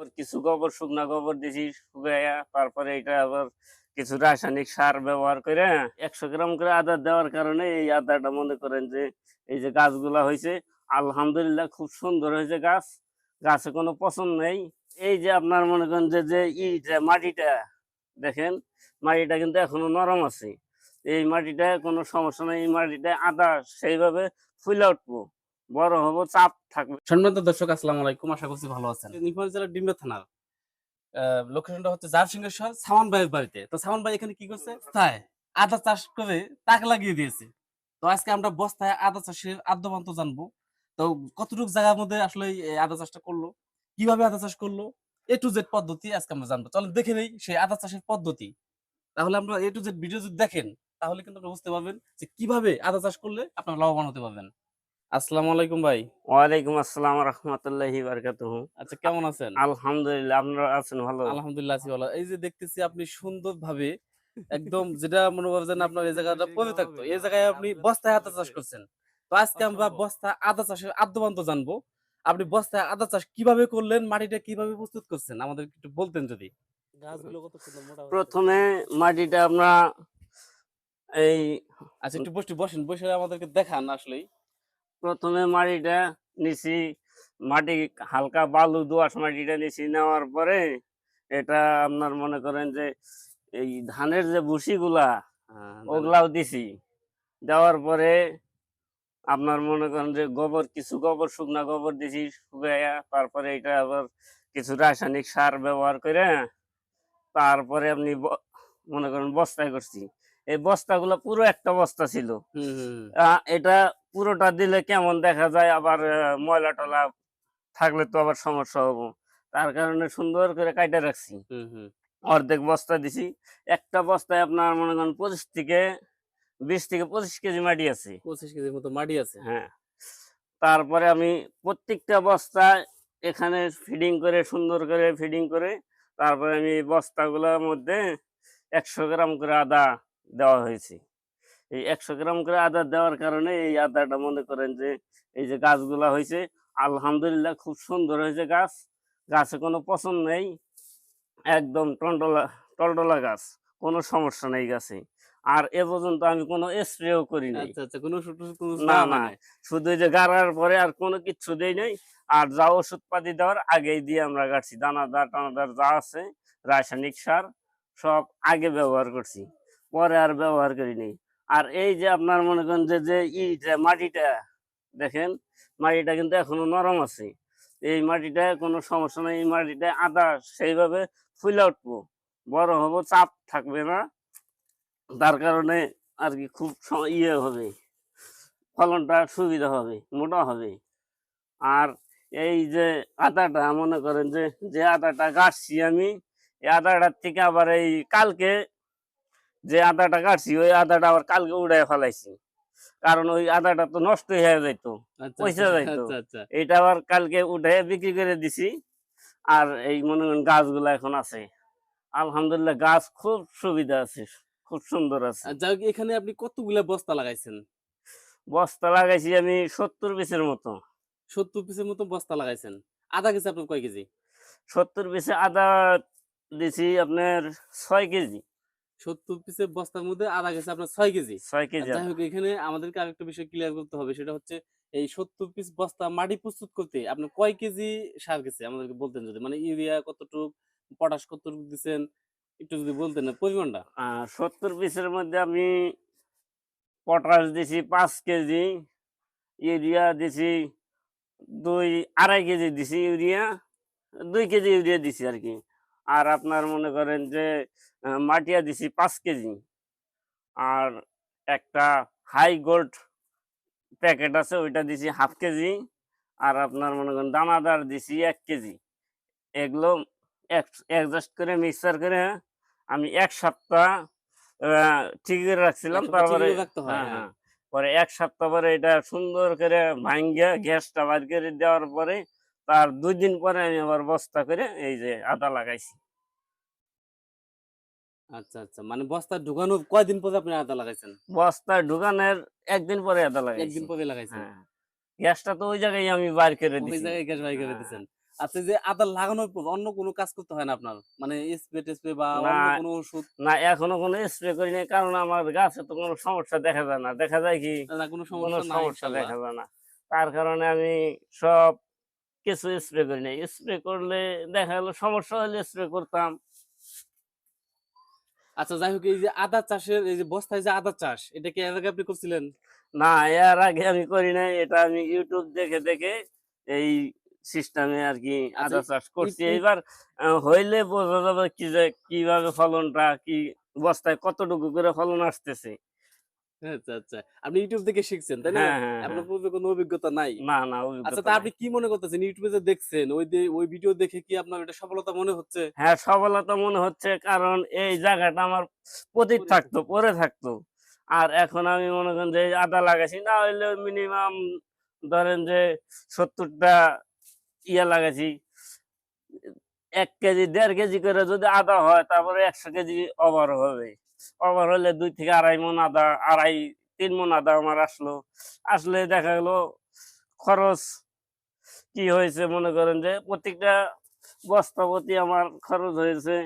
ওর কিছু গোবর, শুকনা গোবর দিছি, শুকাইয়া তারপরে এটা আবার কিছু রাসায়নিক সার ব্যবহার করে একশো গ্রাম করে আদা দেওয়ার কারণে এই আদাটা মনে করেন যে এই যে গাছগুলা হয়েছে আলহামদুলিল্লাহ খুব সুন্দর হয়েছে গাছ। গাছে কোনো পছন্দ নেই। এই যে আপনার মনে করেন যে যে ইটা মাটিটা, দেখেন, মাটিটা কিন্তু এখনও নরম আছে। এই মাটিটা কোনো সমস্যা নেই, এই মাটিটা আদা সেইভাবে ফুলে উঠবো। বড় হব চাপ থাকবে। সম্মানিত দর্শক আসসালামু আলাইকুম। আশা করছি ভালো আছেন। নীলফামারী জেলার ডিমরা থানার লোকেশনটা হচ্ছে সামান ভাইয়ের বাড়িতে। তো সামান ভাই এখানে কি করছে? তাই আদা চাষ করে তাক লাগিয়ে দিয়েছে। তো আজকে আমরা বস্তায় আদা চাষের আদ্যপান্ত জানব। তো কতটুকু জায়গার মধ্যে আসলে আদা চাষটা করল? কীভাবে আদা চাষ করল? এ টু জেড পদ্ধতি আজকে আমরা জানব। চলো দেখে নেই সেই আদা চাষের পদ্ধতি। তাহলে আমরা এ টু জেড ভিডিও যদি দেখেন তাহলে কিন্তু আপনি বুঝতে পারবেন যে কীভাবে আদা চাষ করলে আপনারা লাভবান হতে পারবেন। আসসালামু আলাইকুম ভাই। ওয়ালাইকুম আসসালাম রহমতুল্লাহি বারকাতুহু। আচ্ছা কেমন আছেন? আলহামদুলিল্লাহ আপনারা আছেন ভালো? আলহামদুলিল্লাহ আছি ভালো। এই যে দেখতেছি আপনি সুন্দর ভাবে একদম যেটা মনে করছেন আপনার এই জায়গাটা পড়ে থাকতো। এই জায়গায় আপনি বস্তায় আদা চাষ করছেন। তো আজকে আমরা বস্তা আদা চাষের আদ্যবান্ত জানব। আপনি বস্তায় আদা চাষ কীভাবে করলেন মাটিটা কীভাবে প্রস্তুত করছেন? আমাদের একটু বলতেন যদি। গাছগুলো কত সুন্দর মোটা প্রথমে মাটিটা আমরা এই আচ্ছা একটু বসে বসেন বসে আমাদেরকে দেখান আসলেই। প্রথমে মাটিটা নিছি মাটি হালকা বালু দোআঁশ মাটিটা নিছি নেওয়ার পরে এটা আপনার মনে করেন যে এই ধানের যে ভুসিগুলা ওগুলাও দিছি। দেওয়ার পরে আপনার মনে করেন যে গোবর কিছু গোবর শুকনা গোবর দিছি শুকাইয়া তারপরে এটা আবার কিছু রাসায়নিক সার ব্যবহার করে তারপরে আপনি মনে করেন বস্তায় করছি। এই বস্তাগুলো পুরো একটা বস্তা ছিল। এটা পুরোটা দিলে কেমন দেখা যায়? আবার ময়লা টলা থাকলে তো আবার সমস্যা হব। তার কারণে সুন্দর করে কাইটা রাখছি। অর্ধেক বস্তা দিছি। একটা বস্তায় আপনার মনে করেন পঁচিশ থেকে বিশ থেকে পঁচিশ কেজি মাটি আছে। পঁচিশ কেজির মতো মাটি আছে। হ্যাঁ। তারপরে আমি প্রত্যেকটা বস্তা এখানে ফিডিং করে সুন্দর করে ফিডিং করে তারপরে আমি বস্তাগুলোর মধ্যে একশো গ্রাম করে আদা দেওয়া হয়েছে। এই একশো গ্রাম করে আদা দেওয়ার কারণে এই আদাটা মনে করেন যে এই যে গাছগুলা হয়েছে আলহামদুলিল্লাহ খুব সুন্দর হয়েছে গাছ। গাছে কোনো পছন্দ নেই একদম টন্ডলা টলটলা গাছ কোনো সমস্যা নেই গাছে। আর এ পর্যন্ত আমি কোনো স্প্রেও করি নাই। আচ্ছা আচ্ছা না না। শুধু এই যে গাড়ার পরে আর কোনো কিচ্ছু দেই নাই। আর যা ওষুধ পাতি দেওয়ার আগেই দিয়ে আমরা গাড়ছি। দানাদার টানাদার যা আছে রাসায়নিক সার সব আগে ব্যবহার করছি। পরে আর ব্যবহার করিনি আর এই যে আপনার মনে করেন যে যে ই যে মাটিটা, দেখেন, মাটিটা কিন্তু এখনও নরম আছে। এই মাটিটা কোনো সমস্যা নেই, এই মাটিটা আদা সেইভাবে ফুলে উঠবো, বড় হব, চাপ থাকবে না। তার কারণে আর কি খুব ইয়ে হবে, ফলনটা সুবিধা হবে, মোটা হবে। আর এই যে আদাটা, মনে করেন যে যে আদাটা গাছছি আমি, এই আদাটার থেকে আবার এই কালকে যে আদাটা কাটছি ওই আদাটা আবার কালকে উড়াই ফেলাইছি। কারণ ওই আদাটা তো নষ্ট হয়ে যেত আচ্ছা, পয়সা যাইতো। আচ্ছা। আবার কালকে উঠে বিক্রি করে দিছি। আর এই মনে করেন গাছগুলো এখন আছে। আলহামদুলিল্লাহ গাছ খুব সুবিধা আছে খুব সুন্দর আছে। যাই এখানে আপনি কতগুলা বস্তা লাগাইছেন? বস্তা লাগাইছি আমি সত্তর পিসের মতো। সত্তর পিসের মতো বস্তা লাগাইছেন। আধা কেজি আপনার কয় কেজি? সত্তর পিসে আদা দিছি আপনার ছয় কেজি। সত্তর পিসের বস্তার মধ্যে আধা কেজি আপনার ছয় কেজি। ছয় কেজি যাই হোক এখানে আমাদেরকে আরেকটা বিষয় ক্লিয়ার করতে হবে সেটা হচ্ছে এই সত্তর পিস বস্তা মাটি প্রস্তুত করতে আপনি কয় কেজি সার গেছে? আমাদেরকে বলতেন যদি। মানে ইউরিয়া কতটুক পটাশ কতটুক দিচ্ছেন একটু যদি বলতেন না পরিমাণটা। সত্তর পিসের মধ্যে আমি পটাশ দিছি পাঁচ কেজি ইউরিয়া দিছি দুই আড়াই কেজি দিছি ইউরিয়া দুই কেজি ইউরিয়া দিছি আর কি। আর আপনার মনে করেন যে মাটিয়া দিছি পাঁচ কেজি আর একটা হাই গোল্ড প্যাকেট আছে ওইটা দিছি হাফ কেজি আর আপনার মনে করেন দানাদার দিছি এক কেজি এগুলো অ্যাডজাস্ট করে মিক্সার করে আমি এক সপ্তাহ ঠিক করে রাখছিলাম তারপরে হয়, হ্যাঁ, হ্যাঁ। হ্যাঁ। পরে এক সপ্তাহ পরে এটা সুন্দর করে ভাঙ্গে গ্যাসটা বার করে দেওয়ার পরে তার দুই দিন পরে আমি আবার বস্তা করে এই যে আদা লাগাইছি। আচ্ছা আচ্ছা। মানে বস্তা ঢুকানো কয়দিন পরে আপনি আদা লাগাইছেন? বস্তা ঢুকানোর একদিন পরে আদা লাগাইছি। একদিন পরে লাগাইছেন? হ্যাঁ। গ্যাসটা তো ওই জায়গায় আমি বার করে ওই জায়গায় গ্যাস বাই করে হ্যাঁ। দিচ্ছেন আচ্ছা যে আদা লাগানোর পর অন্য কোনো কাজ করতে হয় না আপনার? মানে স্প্রে টেস্প্রে বা অন্য কোনো ওষুধ? না এখনও কোনো স্প্রে করি নাই। কারণ আমার গাছে তো কোনো সমস্যা দেখা যায় না। দেখা যায় কি? না কোনো সমস্যা দেখা যায় না। তার কারণে আমি সব কিছু স্প্রে করি নাই। স্প্রে করলে দেখা গেলো সমস্যা হলে স্প্রে করতাম। আচ্ছা যাই হোক এই যে আদা চাষের এই যে বস্তায় যে আদা চাষ এটা কি এর আগে আপনি করছিলেন? না এর আগে আমি করি নাই এটা আমি ইউটিউব দেখে দেখে এই সিস্টেমে আর কি আদা আচ্ছা, চাষ করছি। এইবার হইলে বোঝা যাবে কি যে কীভাবে ফলনটা কি বস্তায় কতটুকু করে ফলন আসতেছে। আচ্ছা আচ্ছা। আপনি ইউটিউব থেকে শিখছেন তাই না? হ্যাঁ হ্যাঁ আপনার হ্যাঁ। পূর্বে কোনো অভিজ্ঞতা নাই। না না আচ্ছা তা আপনি কি মনে করতেছেন? ইউটিউবে যে দেখছেন ওই ওই ভিডিও দেখে কি আপনার এটা সফলতা মনে হচ্ছে? হ্যাঁ সফলতা মনে হচ্ছে কারণ এই জায়গাটা আমার পতিত থাকতো পরে থাকতো। আর এখন আমি মনে করেন যে আদা লাগাইছি না হইলে মিনিমাম ধরেন যে সত্তরটা ইয়া লাগাইছি। এক কেজি দেড় কেজি করে যদি আদা হয় তারপরে একশো কেজি ওভার হবে। ওভার হলে দুই থেকে আড়াই মন আদা আড়াই তিন মন আদা আমার আসলো। আসলে দেখা গেলো খরচ কি হয়েছে মনে করেন যে প্রত্যেকটা বস্তা প্রতি আমার খরচ হয়েছে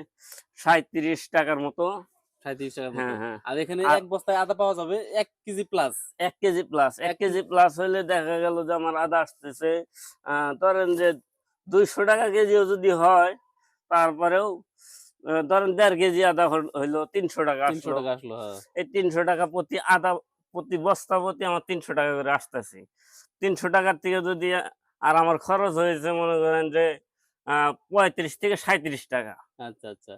সাঁত্রিশ টাকার মতো। হ্যাঁ হ্যাঁ। আর এখানে এক বস্তায় আদা পাওয়া যাবে এক কেজি প্লাস এক কেজি প্লাস এক কেজি প্লাস হইলে দেখা গেল যে আমার আদা আসতেছে ধরেন যে দুইশো টাকা কেজিও যদি হয় তারপরেও ধরেন দেড় কেজি আদা হইল তিনশো টাকা তিনশো টাকা আসলো হ্যাঁ। এই তিনশো টাকা প্রতি আদা প্রতি বস্তা প্রতি আমার তিনশো টাকা করে আসতেছে। তিনশো টাকার থেকে যদি আর আমার খরচ হয়েছে মনে করেন যে পঁয়ত্রিশ থেকে সাঁত্রিশ টাকা। আচ্ছা আচ্ছা।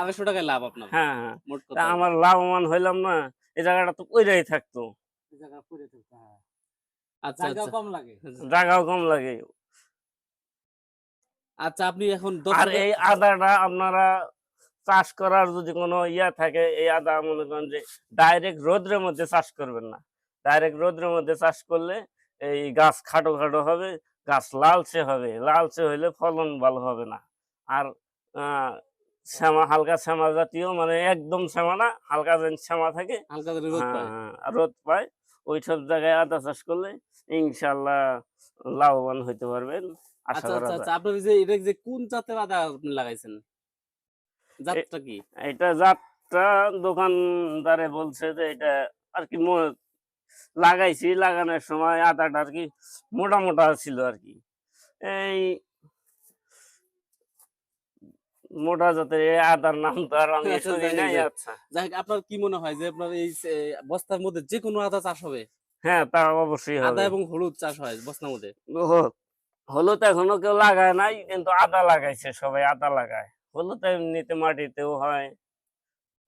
আড়াইশো লাভ আপনার হ্যাঁ হ্যাঁ। আমার লাভবান হইলাম না এই জায়গাটা তো ওইটাই থাকতো। আচ্ছা আচ্ছা। কম লাগে। জায়গাও কম লাগে। আচ্ছা আপনি এখন আর এই আদাটা আপনারা চাষ করার যদি কোনো ইয়া থাকে এই আদা মনে করেন যে ডাইরেক্ট রোদ্রের মধ্যে চাষ করবেন না। ডাইরেক্ট রোদ্রের মধ্যে চাষ করলে এই গাছ খাটো খাটো হবে গাছ লালচে হবে। লালচে হইলে ফলন ভালো হবে না। আর শ্যামা হালকা শ্যামা জাতীয় মানে একদম শ্যামা না হালকা যেন শ্যামা থাকে হালকা রোদ পায়। হ্যাঁ, ওই সব জায়গায় আদা চাষ করলে ইনশাল্লাহ লাভবান হইতে পারবেন। আচ্ছা আচ্ছা আচ্ছা। আপনার যে এটা যে কোন জাতের আদা আপনি লাগাইছেন? জাতটা কি? এটা যাত্রা দোকানদারে বলছে যে এটা আর কি লাগাইছি লাগানোর সময় আদাটা আর কি মোটা মোটা ছিল আর কি। এই মোটা জাতের আদার নাম তো আর আমি আচ্ছা, শুনি নাই। আচ্ছা। যাই আপনার কি মনে হয় যে আপনার এই বস্তার মধ্যে যে কোনো আদা চাষ হবে? হ্যাঁ তা অবশ্যই আদা এবং হলুদ চাষ হয় বস্তার মধ্যে? হলুদ এখনও কেউ লাগায় নাই কিন্তু আদা লাগাইছে সবাই আদা লাগায়। হলুদ এমনিতে মাটিতেও হয়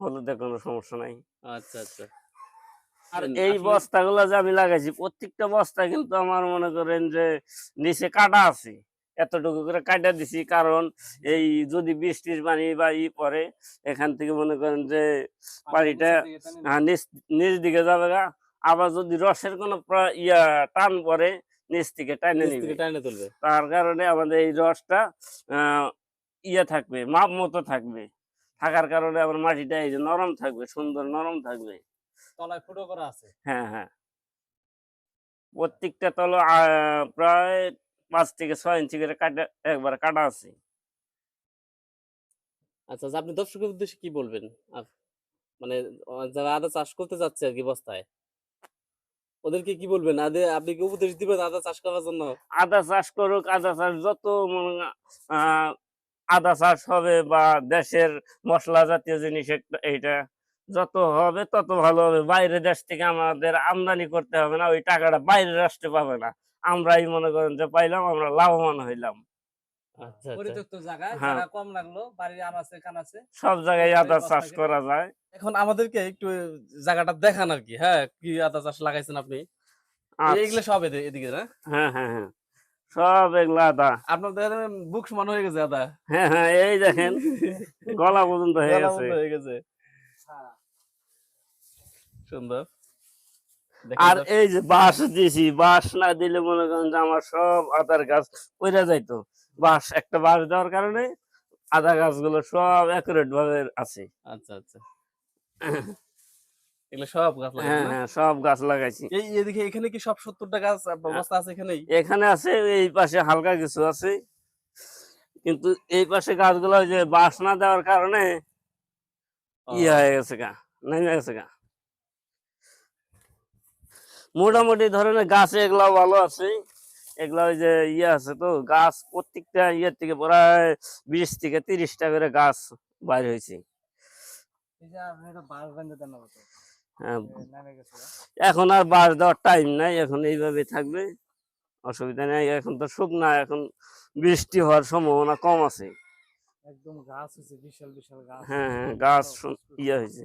হলুদে কোনো সমস্যা নাই। আচ্ছা আচ্ছা। আর এই বস্তাগুলো যে আমি লাগাইছি প্রত্যেকটা বস্তা কিন্তু আমার মনে করেন যে নিচে কাটা আছে। এতটুকু করে কাটা দিছি কারণ এই যদি বৃষ্টির পানি বা ই পরে এখান থেকে মনে করেন যে পানিটা আহ, নিচ নিচ দিকে যাবে গা। আবার যদি রসের কোনো ইয়া টান পরে নিচ থেকে টাইনে নিবে। টাইনে তুলবে। তার কারণে আমাদের এই রসটা ইয়ে থাকবে মাপ মতো থাকবে। থাকার কারণে আমার মাটিটা এই যে নরম থাকবে সুন্দর নরম থাকবে। তলায় ফুটো করা আছে। হ্যাঁ হ্যাঁ। প্রত্যেকটা তল প্রায় পাঁচ থেকে ছয় ইঞ্চি করে কাটা একবার কাটা আছে। আচ্ছা আচ্ছা, আপনি দর্শকের উদ্দেশ্যে কি বলবেন? মানে যারা আদা চাষ করতে যাচ্ছে আর কি বস্তায় ওদেরকে কি বলবেন? আপনি কি উপদেশ দিবেন আদা চাষ করার জন্য? আদা চাষ করুক, আদা চাষ যত আদা চাষ হবে বা দেশের মশলা জাতীয় জিনিস এইটা যত হবে তত ভালো হবে। বাইরে দেশ থেকে আমাদের আমদানি করতে হবে না, ওই টাকাটা বাইরে রাষ্ট্রে পাবে না। আমরাই মনে করেন যে পাইলাম, আমরা লাভবান হইলাম। পরিত্যক্ত জায়গায় হ্যাঁ। কম লাগল বাড়ির আনাচে কানাচে সব জায়গায় আদা চাষ করা যায়। এখন আমাদেরকে একটু জায়গাটা দেখান আর কি হ্যাঁ? কি আদা চাষ লাগাইছেন আপনি? আচ্ছা, সব এদিকে না? হ্যাঁ হ্যাঁ হ্যাঁ। সব এগুলা আদা। আপনার দেখেন বুক সমান হয়ে গেছে আদা। হ্যাঁ হ্যাঁ এই দেখেন গলা পর্যন্ত হয়ে গেছে। হয়ে গেছে। হ্যাঁ। সুন্দর। আর এই যে বাঁশ দিছি বাঁশ না দিলে মনে করেন যে আমার সব আদার গাছ পড়ে যাইতো। বাঁশ একটা বাঁশ দেওয়ার কারণে আদা গাছগুলো সব অ্যাকুরেট ভাবে আছে। আচ্ছা আচ্ছা। সব গাছ হ্যাঁ হ্যাঁ সব গাছ লাগাইছি। এই এদিকে এখানে কি সব সত্তরটা গাছ অবস্থা আছে এখানেই? এখানে আছে এই পাশে হালকা কিছু আছে। কিন্তু এই পাশে গাছগুলো ওই যে বাঁশ না দেওয়ার কারণে ইয়ে হয়ে গেছে গা নেমে গেছে গা। মোটামুটি ধরনের গাছ এগুলা ভালো আছে। এগুলা ওই যে ইয়ে আছে তো গাছ প্রত্যেকটা ইয়ের থেকে প্রায় বিশ থেকে তিরিশটা করে গাছ বাইর হয়েছে। হ্যাঁ, এখন আর বাস দেওয়ার টাইম নাই এখন এইভাবে থাকবে। অসুবিধা নেই এখন তো শুকনা এখন বৃষ্টি হওয়ার সম্ভাবনা কম আছে। একদম গাছ হয়েছে বিশাল বিশাল গাছ। হ্যাঁ হ্যাঁ গাছ ইয়ে হয়েছে।